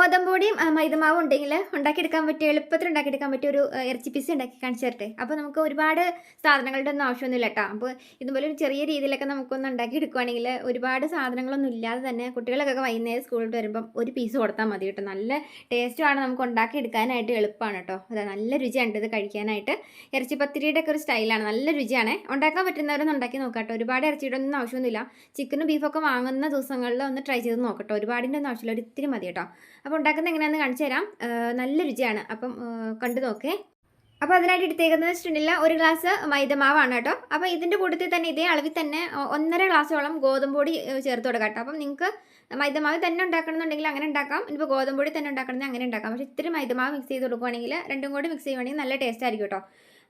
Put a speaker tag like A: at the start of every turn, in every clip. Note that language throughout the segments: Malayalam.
A: ഗോതമ്പൊടിയും പൊടിയും മൈദമാവും ഉണ്ടെങ്കിൽ ഉണ്ടാക്കിയെടുക്കാൻ പറ്റിയ എളുപ്പത്തിൽ ഉണ്ടാക്കിയെടുക്കാൻ പറ്റിയ ഒരു ഇറച്ചി പീസ് ഉണ്ടാക്കി കാണിച്ചു തരട്ടെ. അപ്പോൾ നമുക്ക് ഒരുപാട് സാധനങ്ങളുടെ ഒന്നും ആവശ്യമൊന്നുമില്ല കേട്ടോ. അപ്പോൾ ഇതുപോലെ ഒരു ചെറിയ രീതിയിലൊക്കെ നമുക്കൊന്ന് ഉണ്ടാക്കി എടുക്കുവാണെങ്കിൽ ഒരുപാട് സാധനങ്ങളൊന്നും ഇല്ലാതെ തന്നെ കുട്ടികളൊക്കെ വൈകുന്നേരം സ്കൂളിൽ വരുമ്പം ഒരു പീസ് കൊടുത്താൽ മതി കേട്ടോ. നല്ല ടേസ്റ്റുമാണ് നമുക്ക് ഉണ്ടാക്കി എടുക്കാനായിട്ട് എളുപ്പമാണ് കേട്ടോ. അതെ നല്ല രുചിയാണ് ഇത് കഴിക്കാനായിട്ട്. ഇറച്ചി പത്തിരിയുടെ ഒക്കെ ഒരു സ്റ്റൈലാണ് നല്ല രുചിയാണ്. ഉണ്ടാക്കാൻ പറ്റുന്നവരൊന്നും ഉണ്ടാക്കി നോക്കാം കേട്ടോ. ഒരുപാട് ഇറച്ചിയുടെ ഒന്നും ആവശ്യമൊന്നുമില്ല. ചിക്കനും ബീഫൊക്കെ വാങ്ങുന്ന ദിവസങ്ങളിൽ ഒന്ന് ട്രൈ ചെയ്ത് നോക്കട്ടോ. ഒരുപാടിന്റെ ഒന്നും ആവശ്യമില്ല. ഒരു ഇത്തിരി മതി കേട്ടോ. അപ്പോൾ ഉണ്ടാക്കുന്നത് എങ്ങനെയാണെന്ന് കാണിച്ചു തരാം. നല്ല രുചിയാണ്. അപ്പം കണ്ടു നോക്കേ. അപ്പോൾ അതിനായിട്ട് എടുത്തേക്കുന്നത് വെച്ചിട്ടുണ്ടെങ്കിൽ ഒരു ഗ്ലാസ് മൈദമാവാണ് കേട്ടോ. അപ്പോൾ ഇതിന്റെ കൂട്ടത്തിൽ തന്നെ ഇതേ അളവിൽ തന്നെ ഒന്നര ഗ്ലാസോളം ഗോതമ്പ് പൊടി ഏ, ചേർത്ത് കൊടുക്കാം കേട്ടോ. അപ്പം നിങ്ങൾക്ക് മൈദമാവ് തന്നെ ഉണ്ടാക്കണമെന്നുണ്ടെങ്കിൽ അങ്ങനെ ഉണ്ടാക്കാം. ഇനിയിപ്പോൾ ഗോതമ്പ് പൊടി തന്നെ ഉണ്ടാക്കണമെങ്കിൽ അങ്ങനെ ഉണ്ടാക്കാം. പക്ഷേ ഇത്തിരി മൈദമാവ് മിക്സ് ചെയ്ത് കൊടുക്കുവാണെങ്കിൽ രണ്ടും കൂടി മിക്സ് ചെയ്യുവാണെങ്കിൽ നല്ല ടേസ്റ്റ് ആയിരിക്കും കേട്ടോ.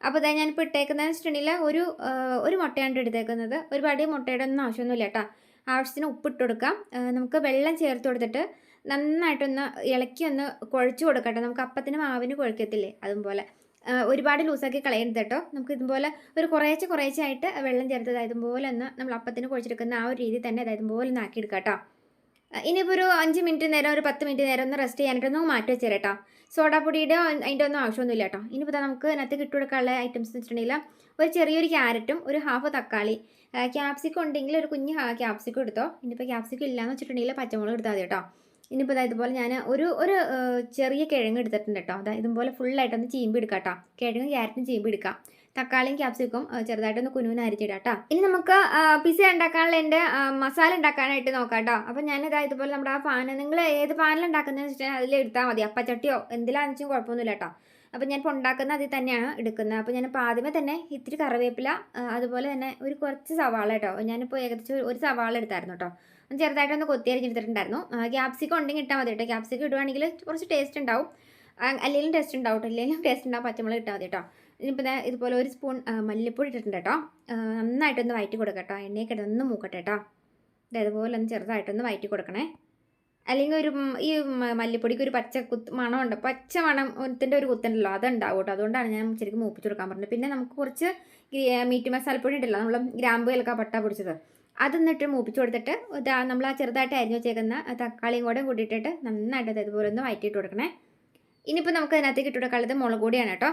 A: അപ്പോൾ ഇതാ ഞാനിപ്പോൾ ഇട്ടേക്കുന്നത് വെച്ചിട്ടുണ്ടെങ്കിൽ ഒരു ഒരു മുട്ടയാണ് എടുത്തേക്കുന്നത്. ഒരുപാട് മുട്ടയുടെ ഒന്നും ആവശ്യമൊന്നുമില്ല കേട്ടോ. ആവശ്യത്തിന് ഉപ്പിട്ട് കൊടുക്കാം. നമുക്ക് വെള്ളം ചേർത്ത് കൊടുത്തിട്ട് നന്നായിട്ടൊന്ന് ഇളക്കി ഒന്ന് കുഴച്ച് കൊടുക്കട്ടെ. നമുക്ക് അപ്പത്തിന് മാവിന് കുഴക്കത്തില്ലേ? അതുപോലെ. ഒരുപാട് ലൂസാക്കി കളയരുത് കേട്ടോ നമുക്ക് ഇതുപോലെ ഒരു കുറേശ്ശെ ആയിട്ട് വെള്ളം ചേർത്ത് അതായത് പോലെ ഒന്ന് നമ്മൾ അപ്പത്തിന് കുഴച്ചെടുക്കുന്ന ആ ഒരു രീതി തന്നെ അതായത് പോലെ ഒന്ന് ആക്കിയെടുക്കാം കേട്ടോ ഇനിയിപ്പോൾ ഒരു അഞ്ച് മിനിറ്റ് നേരം ഒരു പത്ത് മിനിറ്റ് നേരം ഒന്ന് റെസ്റ്റ് ചെയ്യാനായിട്ടൊന്ന് മാറ്റി വെച്ചേരട്ടോ സോഡാ സോഡാപ്പൊടിയുടെ അതിന്റെ ഒന്നും ആവശ്യമൊന്നുമില്ല കേട്ടോ ഇനിയിപ്പോൾ നമുക്ക് അതിനകത്ത് കിട്ടുകൊടുക്കാനുള്ള ഐറ്റംസ് എന്ന് വെച്ചിട്ടുണ്ടെങ്കിൽ ഒരു ചെറിയൊരു ക്യാരറ്റും ഒരു ഹാഫ് തക്കാളി. ക്യാപ്സിക്കം ഉണ്ടെങ്കിൽ ഒരു കുഞ്ഞ് ക്യാപ്സിക്കം എടുത്തോ. ഇനിയിപ്പോൾ ക്യാപ്സിക്കം ഇല്ലയെന്ന് വെച്ചിട്ടുണ്ടെങ്കിൽ പച്ചമുളക് എടുത്താൽ മതി കേട്ടോ. ഇനിയിപ്പോൾ ഇതാ ഇതുപോലെ ഞാൻ ഒരു ഒരു ചെറിയ കിഴങ്ങ് എടുത്തിട്ടുണ്ട് കേട്ടോ. അതാ ഇതുപോലെ ഫുള്ളായിട്ടൊന്ന് ചീമ്പി എടുക്കാം കേട്ടോ. കിഴങ്ങ് ക്യാരറ്റും ചീമ്പി എടുക്കാം. തക്കാളിയും ക്യാപ്സിക്കും ചെറുതായിട്ടൊന്ന് കുനുവിന് അരിച്ചിടാം കേട്ടോ. ഇനി നമുക്ക് പിസ ഉണ്ടാക്കാനുള്ള എന്റെ മസാല ഉണ്ടാക്കാനായിട്ട് നോക്കാം കേട്ടോ. അപ്പോൾ ഞാൻ ഞാനിതാ ഇതുപോലെ നമ്മുടെ ആ പാന നിങ്ങൾ ഏത് വെച്ചാൽ അതിൽ എടുത്താൽ മതി. അപ്പച്ചട്ടിയോ എന്തിലാണെന്ന് വെച്ചാൽ കുഴപ്പമൊന്നുമില്ല കേട്ടോ. അപ്പോൾ ഞാനിപ്പോൾ ഉണ്ടാക്കുന്ന അതിൽ തന്നെയാണ് എടുക്കുന്നത്. അപ്പോൾ ഞാനിപ്പോൾ ആദ്യമേ തന്നെ ഇത്തിരി കറിവേപ്പില അതുപോലെ തന്നെ ഒരു കുറച്ച് സവാള കേട്ടോ. ഞാനിപ്പോൾ ഏകദേശം ഒരു- സവാള എടുത്തായിരുന്നു കേട്ടോ. ചെറുതായിട്ടൊന്ന് കൊത്തി അരിഞ്ഞെടുത്തിട്ടുണ്ടായിരുന്നു ക്യാപ്സിക്കം ഉണ്ടെങ്കിൽ ഇട്ടാൽ മതി കേട്ടോ. ക്യാപ്സിക്കം ഇടുവാണെങ്കിൽ കുറച്ച് ടേസ്റ്റ് ഉണ്ടാവും. അല്ലെങ്കിലും ടേസ്റ്റ് ഉണ്ടാവും ഇല്ലെങ്കിലും ടേസ്റ്റ് ഉണ്ടാവും. പച്ചമുളക് ഇട്ടാൽ മതി കേട്ടോ. ഇനിയിപ്പോൾ ഇതുപോലെ ഒരു സ്പൂൺ മല്ലിപ്പൊടി ഇട്ടിട്ടുണ്ട് കേട്ടോ. നന്നായിട്ടൊന്ന് വയറ്റി കൊടുക്കാം കേട്ടോ എണ്ണയൊക്കെ ഒന്ന് മൂക്കട്ടെ കേട്ടോ. ഇതുപോലെ ഒന്ന് ചെറുതായിട്ടൊന്ന് വയറ്റി കൊടുക്കണേ. അല്ലെങ്കിൽ ഒരു ഈ മല്ലിപ്പൊടിക്ക് ഒരു പച്ച കുത്ത് മണമുണ്ട്. പച്ച മണത്തിന്റെ ഒരു കുത്തുണ്ടല്ലോ അതുണ്ടാവും കേട്ടോ. അതുകൊണ്ടാണ് ഞാൻ ശരിക്കും മൂപ്പിച്ച് കൊടുക്കാൻ പറഞ്ഞത്. പിന്നെ നമുക്ക് കുറച്ച് മീറ്റ് മസാലപ്പൊടി ഉണ്ടല്ലോ നമ്മൾ ഗ്രാമ്പ് ഏലക്ക പട്ട പൊടിച്ചത്. അതൊന്നിട്ട് മൂപ്പിച്ച് കൊടുത്തിട്ട് നമ്മൾ ആ ചെറുതായിട്ട് അരിഞ്ഞു വെച്ചേക്കുന്ന തക്കാളിയും കൂടെ കൂട്ടിയിട്ടിട്ട് നന്നായിട്ട് ഇതുപോലെ ഒന്ന് വയറ്റിയിട്ട് കൊടുക്കണേ. ഇനിയിപ്പോൾ നമുക്ക് അതിനകത്തേക്ക് ഇട്ട് മുളക് പൊടിയാണ് കേട്ടോ.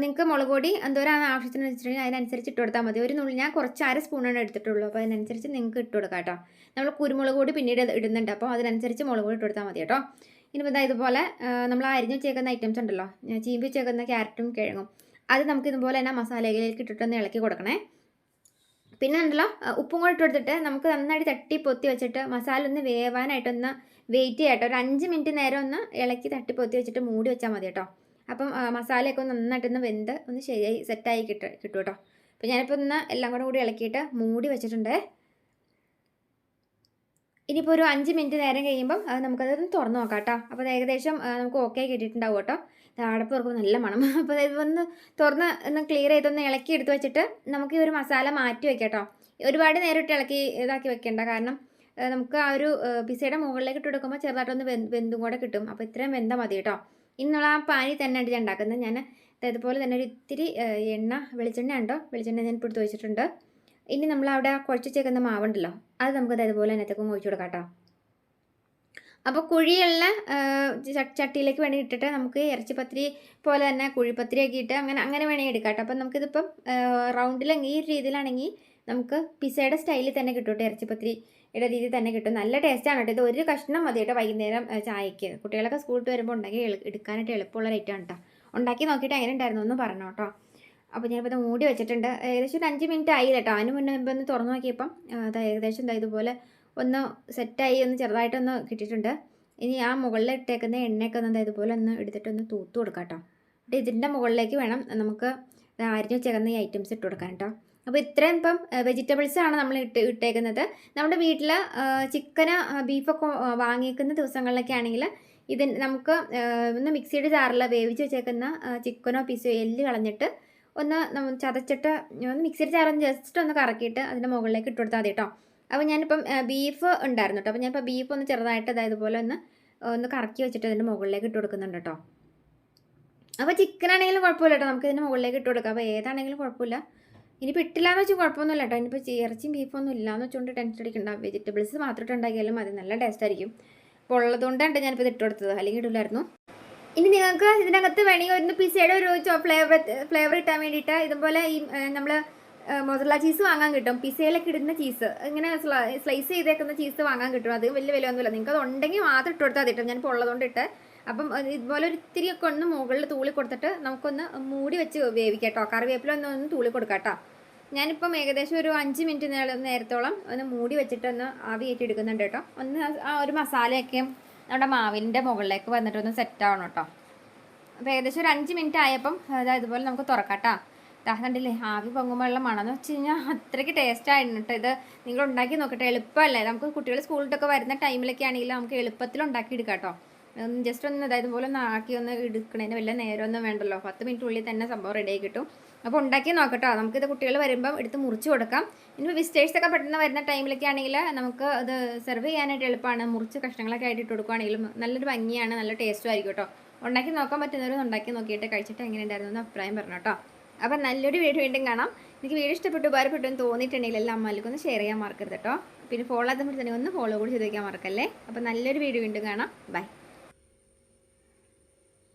A: നിങ്ങൾക്ക് മുളക് പൊടി എന്തോരാണ് ആവശ്യത്തിന് വെച്ചിട്ടുണ്ടെങ്കിൽ അതിനനുസരിച്ച് ഇട്ട് കൊടുത്താൽ മതി. ഒരു നുള്ളി ഞാൻ കുറച്ച് അര സ്പൂണാണ് എടുത്തിട്ടുള്ളൂ. അപ്പോൾ അതിനനുസരിച്ച് നിങ്ങൾക്ക് ഇട്ട് കൊടുക്കാം കേട്ടോ. നമ്മൾ കുരുമുളക് പൊടി പിന്നീട് ഇടുന്നുണ്ട്. അപ്പോൾ അതിനനുസരിച്ച് മുളക് പൊടി ഇട്ട് കൊടുത്താൽ മതി കേട്ടോ. ഇനിയിപ്പോൾ ഇതാ ഇതുപോലെ നമ്മൾ അരിഞ്ഞു വെച്ചേക്കുന്ന ഐറ്റംസ് ഉണ്ടല്ലോ. ചീമ്പി വെച്ചേക്കുന്ന ക്യാരറ്റും കിഴങ്ങും. അത് നമുക്ക് ഇതുപോലെ തന്നെ മസാലയിലേക്ക് ഇട്ടിട്ടൊന്ന് ഇളക്കി കൊടുക്കണേ. പിന്നെ ഉണ്ടല്ലോ ഉപ്പും കൂടെ ഇട്ട് കൊടുത്തിട്ട് നമുക്ക് നന്നായിട്ട് തട്ടി പൊത്തി വെച്ചിട്ട് മസാല ഒന്ന് വേവാനായിട്ടൊന്ന് വെയിറ്റ് ചെയ്യാട്ടോ. ഒരു അഞ്ച് മിനിറ്റ് നേരം ഒന്ന് ഇളക്കി തട്ടി പൊത്തി വെച്ചിട്ട് മൂടി വെച്ചാൽ മതി കേട്ടോ. അപ്പം മസാലയൊക്കെ ഒന്ന് നന്നായിട്ടൊന്ന് വെന്ത് ഒന്ന് ശരിയായി സെറ്റായി കിട്ടും കിട്ടും കേട്ടോ. അപ്പോൾ ഞാനിപ്പോൾ ഒന്ന് എല്ലാം കൂടെ കൂടി ഇളക്കിയിട്ട് മൂടി വെച്ചിട്ടുണ്ട്. ഇനിയിപ്പോൾ ഒരു അഞ്ച് മിനിറ്റ് നേരം കഴിയുമ്പം നമുക്കതൊന്ന് തുറന്ന് നോക്കാം കേട്ടോ. അപ്പോൾ ഏകദേശം നമുക്ക് ഓക്കെ കിട്ടിയിട്ടുണ്ടാവും കേട്ടോ. അടപ്പ് തുറക്കുമ്പോൾ നല്ല മണം. അപ്പോൾ അതായത് ഒന്ന് തുറന്ന് ഒന്ന് ക്ലിയർ ചെയ്തൊന്ന് ഇളക്കി എടുത്ത് വെച്ചിട്ട് നമുക്ക് ഈ ഒരു മസാല മാറ്റി വെക്കാം കേട്ടോ ഒരുപാട് നേരം ഇട്ട് ഇളക്കി ഇതാക്കി വെക്കേണ്ട. കാരണം നമുക്ക് ആ ഒരു പിസയുടെ മുകളിലേക്ക് ഇട്ട് കൊടുക്കുമ്പോൾ ചെറുതായിട്ടൊന്ന് വെന്ത് വെന്തും കൂടെ കിട്ടും. അപ്പോൾ ഇത്രയും വെന്താൽ മതി കേട്ടോ. ഇന്നുള്ള ആ പാനി തന്നെ ഞാൻ ഉണ്ടാക്കുന്നത്. ഞാൻ ദേ ഇതുപോലെ തന്നെ ഒരു ഇത്തിരി എണ്ണ വെളിച്ചെണ്ണ ഉണ്ടോ? വെളിച്ചെണ്ണ ഞാൻ ഇപ്പോൾ എടുത്ത് വെച്ചിട്ടുണ്ട്. ഇനി നമ്മൾ അവിടെ കുഴച്ച് വെച്ചേക്കുന്ന മാവുണ്ടല്ലോ അത് നമുക്ക് അതേപോലെ അതിനകത്തേക്കും ഒഴിച്ചു കൊടുക്കാം കേട്ടോ. അപ്പോൾ കുഴിയുള്ള ചട്ടിയിലേക്ക് വേണമെങ്കിൽ ഇട്ടിട്ട് നമുക്ക് ഇറച്ചിപ്പത്തിരി പോലെ തന്നെ കുഴിപ്പത്തിരി ഒക്കെ ഇട്ട് അങ്ങനെ അങ്ങനെ വേണമെങ്കിൽ എടുക്കാം കേട്ടോ അപ്പം നമുക്കിതിപ്പം റൗണ്ടിലെങ്കിൽ ഈ രീതിയിലാണെങ്കിൽ നമുക്ക് പിസയുടെ സ്റ്റൈലിൽ തന്നെ കിട്ടും കേട്ടോ ഇറച്ചിപ്പത്തിരിയുടെ രീതി തന്നെ കിട്ടും. നല്ല ടേസ്റ്റാണ് കേട്ടോ ഇത്. ഒരു കഷ്ണം മതി കേട്ടോ വൈകുന്നേരം ചായക്ക്. കുട്ടികളൊക്കെ സ്കൂളിൽ വരുമ്പോൾ ഉണ്ടെങ്കിൽ എടുക്കാനായിട്ട് എളുപ്പമുള്ള റേറ്റാണ് കേട്ടോ ഉണ്ടാക്കി നോക്കിയിട്ട് എങ്ങനെ ഉണ്ടായിരുന്നു ഒന്ന് പറഞ്ഞു കേട്ടോ അപ്പോൾ ഞാനിപ്പോൾ ഇത് മൂടി വെച്ചിട്ടുണ്ട്. ഏകദേശം ഒരു അഞ്ച് മിനിറ്റ് ആയി കേട്ടോ അതിന് മുന്നേ ഒന്ന് തുറന്നു നോക്കിയപ്പം അത് ഏകദേശം ദാ ഇതുപോലെ ഒന്ന് സെറ്റായി ഒന്ന് ചെറുതായിട്ടൊന്ന് കിട്ടിയിട്ടുണ്ട്. ഇനി ആ മുകളിൽ ഇട്ടേക്കുന്ന എണ്ണയൊക്കെ ഒന്ന് ഇതുപോലെ ഒന്ന് എടുത്തിട്ടൊന്ന് തൂത്ത് കൊടുക്കാം കേട്ടോ. അപ്പോൾ ഇതിന്റെ മുകളിലേക്ക് വേണം നമുക്ക് അരിഞ്ഞു ചേർന്ന ഈ ഐറ്റംസ് ഇട്ട് കൊടുക്കാൻ കേട്ടോ. അപ്പോൾ ഇത്രയും ഇപ്പം വെജിറ്റബിൾസ് ആണ് നമ്മൾ ഇട്ട് ഇട്ടേക്കുന്നത്. നമ്മുടെ വീട്ടിൽ ചിക്കന് ബീഫൊക്കെ വാങ്ങിക്കുന്ന ദിവസങ്ങളിലൊക്കെ ആണെങ്കിൽ ഇതിന് നമുക്ക് ഒന്ന് മിക്സിയുടെ ജാറിൽ വേവിച്ച് വെച്ചേക്കുന്ന ചിക്കനോ പീസോ എല്ല് കളഞ്ഞിട്ട് ഒന്ന് ചതച്ചിട്ട് ഒന്ന് മിക്സിയുടെ ജാറിൽ ജസ്റ്റ് ഒന്ന് കറക്കിയിട്ട് അതിന്റെ മുകളിലേക്ക് ഇട്ട് കൊടുത്താൽ മതി കേട്ടോ. അപ്പോൾ ഞാനിപ്പം ബീഫ് ഉണ്ടായിരുന്നു കേട്ടോ അപ്പോൾ ഞാനിപ്പോൾ ബീഫ് ഒന്ന് ചെറുതായിട്ട് അതായത് പോലെ ഒന്ന് ഒന്ന് കറക്കി വെച്ചിട്ട് അതിന്റെ മുകളിലേക്ക് ഇട്ട് കൊടുക്കുന്നുണ്ട് കേട്ടോ അപ്പോൾ ചിക്കൻ ആണെങ്കിലും കുഴപ്പമില്ല കേട്ടോ നമുക്ക് ഇതിന്റെ മുകളിലേക്ക് ഇട്ട് കൊടുക്കാം. അപ്പോൾ ഏതാണെങ്കിലും കുഴപ്പമില്ല. ഇനിയിപ്പോൾ ഇട്ടില്ല എന്ന് വെച്ചാൽ കുഴപ്പമൊന്നുമില്ല കേട്ടോ ഇനിയിപ്പോൾ ഇറച്ചിയും ബീഫൊന്നും ഇല്ല എന്ന് വെച്ചുകൊണ്ട് ടെൻഷൻ അടിക്കണ്ട. വെജിറ്റബിൾസ് മാത്രം ഉണ്ടാക്കിയാലും അത് നല്ല ടേസ്റ്റ് ആയിരിക്കും. അപ്പോൾ ഉള്ളതുകൊണ്ടാണ് ഞാനിപ്പോൾ ഇത് ഇട്ട് കൊടുത്തത്. അല്ലെങ്കിൽ ഇടില്ലായിരുന്നു ഇനി നിങ്ങൾക്ക് ഇതിനകത്ത് വേണമെങ്കിൽ ഒരു പിസയുടെ ഒരു ഫ്ലേവർ ഫ്ലേവർ കിട്ടാൻ വേണ്ടിയിട്ട് ഇതുപോലെ ഈ നമ്മൾ മൊസറല ചീസ് വാങ്ങാൻ കിട്ടും. പിസയിലൊക്കെ ഇടുന്ന ചീസ്. ഇങ്ങനെ സ്ലൈസ് ചെയ്തേക്കുന്ന ചീസ് വാങ്ങാൻ കിട്ടും. അത് വലിയ വില ഒന്നുമില്ല. നിങ്ങൾക്ക് അത് ഉണ്ടെങ്കിൽ മാത്രം ഇട്ട് കൊടുത്താൽ ഞാൻ ഞാനിപ്പോൾ ഉള്ളതുകൊണ്ട് ഇട്ട് അപ്പം ഇതുപോലെ ഒരിത്തിരി ഒക്കെ ഒന്ന് മുകളിൽ തൂളി കൊടുത്തിട്ട് നമുക്കൊന്ന് മൂടി വെച്ച് വേവിക്കാം കേട്ടോ കറിവേപ്പില ഒന്ന് ഒന്ന് തൂളി കൊടുക്കാം കേട്ടോ. ഞാനിപ്പം ഏകദേശം ഒരു അഞ്ച് മിനിറ്റ് നേരം നേരത്തോളം ഒന്ന് മൂടി വെച്ചിട്ട് ഒന്ന് ആവി കയറ്റി എടുക്കുന്നുണ്ട് കേട്ടോ. ഒന്ന് ആ ഒരു മസാലയൊക്കെ നമ്മുടെ മാവിന്റെ മുകളിലേക്ക് വന്നിട്ടൊന്ന് സെറ്റ് ആവണം കേട്ടോ. അപ്പോൾ ഏകദേശം ഒരു അഞ്ച് മിനിറ്റ് ആയപ്പം അതായത് ഇതുപോലെ നമുക്ക് തുറക്കാം കേട്ടോ. ദാ കണ്ടില്ലേ ആവി പൊങ്ങുമ്പോഴുള്ള മണമെന്ന് വെച്ച് കഴിഞ്ഞാൽ അത്രയ്ക്ക് ടേസ്റ്റ് ആയിരുന്നു കേട്ടോ ഇത്. നിങ്ങൾ ഉണ്ടാക്കി നോക്കട്ടെ എളുപ്പമല്ലേ? നമുക്ക് കുട്ടികൾ സ്കൂളിലൊക്കെ വരുന്ന ടൈമിലൊക്കെ ആണെങ്കിൽ നമുക്ക് എളുപ്പത്തിൽ ഉണ്ടാക്കി എടുക്കാം കേട്ടോ ജസ്റ്റ് ഒന്ന് അതായത് പോലെ ഒന്ന് ആക്കി ഒന്ന് എടുക്കണതിന് വല്ല നേരമൊന്നും വേണ്ടല്ലോ. പത്ത് മിനിറ്റ് ഉള്ളിൽ തന്നെ സംഭവം റെഡി ആയി കിട്ടും. അപ്പോൾ ഉണ്ടാക്കി നോക്കട്ടോ നമുക്കിത് കുട്ടികൾ വരുമ്പം എടുത്ത് മുറിച്ച് കൊടുക്കാം. ഇനി വിസ്റ്റേഴ്സൊക്കെ പെട്ടെന്ന് വരുന്ന ടൈമിലൊക്കെ ആണെങ്കിൽ നമുക്ക് അത് സെർവ് ചെയ്യാനായിട്ട് എളുപ്പമാണ് മുറിച്ച് കഷ്ണങ്ങളൊക്കെ ആയിട്ട് ഇട്ട് കൊടുക്കുകയാണെങ്കിലും നല്ലൊരു ഭംഗിയാണ് നല്ല ടേസ്റ്റും ആയിരിക്കും കേട്ടോ ഉണ്ടാക്കി നോക്കാൻ പറ്റുന്നവരും ഉണ്ടാക്കി നോക്കിയിട്ട് കഴിച്ചിട്ട് എങ്ങനെ ഉണ്ടായിരുന്നു എന്ന് അഭിപ്രായം പറഞ്ഞു കേട്ടോ അപ്പം നല്ലൊരു വീഡിയോ വീണ്ടും കാണാം. എനിക്ക് വീഡിയോ ഇഷ്ടപ്പെട്ടു ഉപകാരപ്പെട്ടു എന്ന് തോന്നിയിട്ടുണ്ടെങ്കിൽ എല്ലാം അമ്മയിലേക്ക് ഒന്ന് ഷെയർ ചെയ്യാൻ മറക്കരുത് കേട്ടോ. പിന്നെ ഫോളോ ആകുമ്പോൾ തന്നെ ഒന്ന് ഫോളോ കൂടി ചെയ്ത് വയ്ക്കാൻ മറക്കല്ലേ? അപ്പം നല്ലൊരു വീഡിയോ വീണ്ടും കാണാം. ബൈ